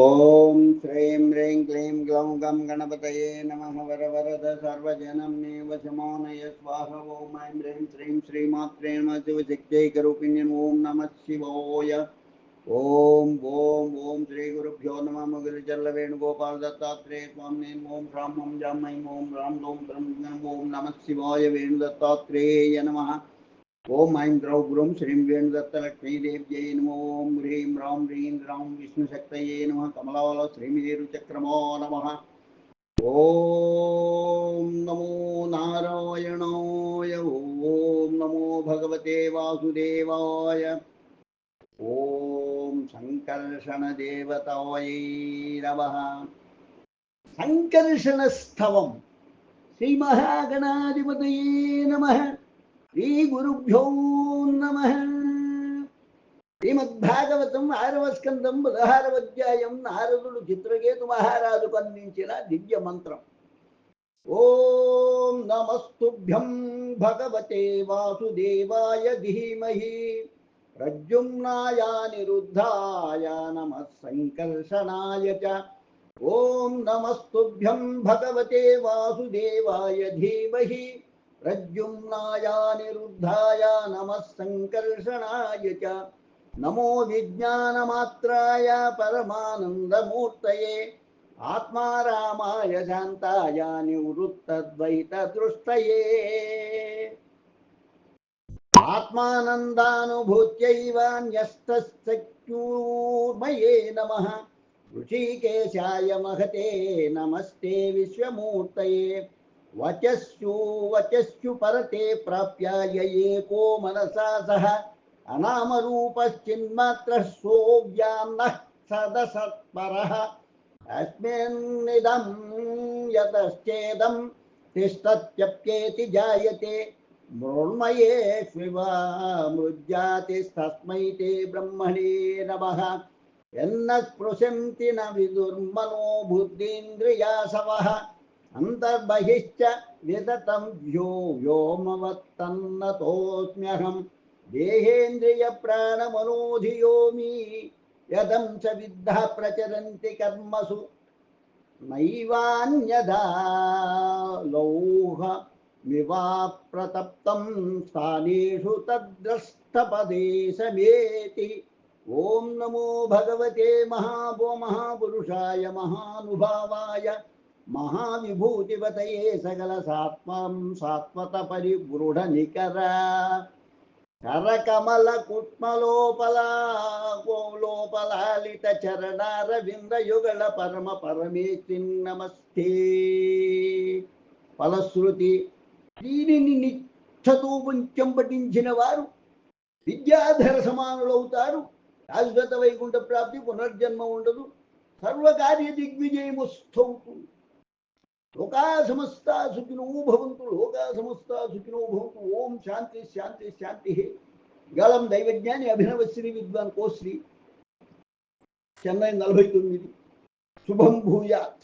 ॐ श्रीं ह्रीं क्लीं ग्लौं गं गणपतये नमः वरवरद सर्वजनं नेव समानय स्वाहा ॐ ऐं ह्रीं श्रीं श्रीमात्रे नमः शिवशक्त्यैकरूपिण्यम् ॐ नमः शिवाय। ॐ ॐ ॐ श्रीगुरुभ्यो नमः मुगिरिचल्लवेणुगोपाल दत्तात्रेय स्वामिने ॐ ह्रां ॐ जां ऐं ॐ ह्रां ॐ त्रं ॐ नमः शिवाय वेणुदत्तात्रेय नमः। ओम ऐं द्रौ गुरुं श्रीं वेणुदत्तलक्ष्मीदेव्यै नमो। ॐ ह्रीं ॐ ह्रीं ग्रां विष्णुशक्तये नमः कमलावलो श्रीमिदेरुचक्रमो नमः ॐ नमो नारायणाय ॐ नमो भगवते वासुदेवाय ॐ सङ्कर्षणदेवतायै नमः सङ्कर्षणस्थवं श्रीमहागणाधिपतये नमः श्रीगुरुभ्यो नमः శ్రీమద్భాగవతం ఆరవ స్కందం పదహారవ అధ్యాయం నారదుడు చిత్రకేతు మహారాజుకు అందించిన దివ్య మంత్రం ఓం నమస్తుభ్యం భగవతే వాసుదేవాయ ధీమహి ప్రద్యుమ్నాయ నిరుద్ధాయ నమ సంకర్షణాయ చ ఓం నమస్తుభ్యం భగవతే వాసుదేవాయ ధీమహి प्रद्युम्नाय निरुद्धाय नमः सङ्कर्षणाय च नमो विज्ञानमात्राय परमानन्दमूर्तये आत्मा रामाय शान्ताय निवृत्तद्वैतदृष्टये। आत्मानन्दानुभूत्यैव न्यस्तशक्यूर्मये नमः। ऋषिकेशाय महते नमस्ते विश्वमूर्तये। वचस्यु वचस्यु परते प्राप्य य एको मनसा सह अनामरूपश्चिन्मात्रः सोऽव्यान्नः सदसत्परः। अस्मिन्निदं यतश्चेदं तिष्ठत्यप्येति जायते। मृण्मयेष्विव मृज्जातिस्तस्मै ते ब्रह्मणे नमः। यन्न स्पृशन्ति न विदुर्मनो बुद्धीन्द्रियासवः। अन्तर्बहिश्च विदतं व्यो व्योमवत्तन्नतोऽस्म्यहं देहेन्द्रियप्राणमनोधियोमि यदं च विद्धः प्रचरन्ति कर्मसु। नैवान्यदा लौहमिवाप्रतप्तं स्थानेषु तद्द्रष्टपदे समेति ॐ नमो भगवते महाभो महापुरुषाय महानुभावाय महाविभूतिपतये सकल सात्मं కరకమల కుట్మలోపల గోలోపలాలిత చరణారవింద్రయుగళ పరమ పరమేతి నమస్తే. ఫలశ్రుతి దీనిని నిత్యతూపుంచం పఠించిన వారు విద్యాధర సమానులవుతారు శాశ్వత వైకుంఠ ప్రాప్తి పునర్జన్మ ఉండదు సర్వకార్య దిగ్విజయము స్థౌతుంది దిగ్విజయముస్తవుతుంది లోకా సమస్త సుఖినో భవంతు లోకా సమస్త సుఖినో భవంతు ఓం శాంతి శాంతి శాంతి గలం దైవజ్ఞాని అభినవ శ్రీ విద్వాన్ కోశ్రీ చెన్నై నలభై తొమ్మిది శుభం భూయాత్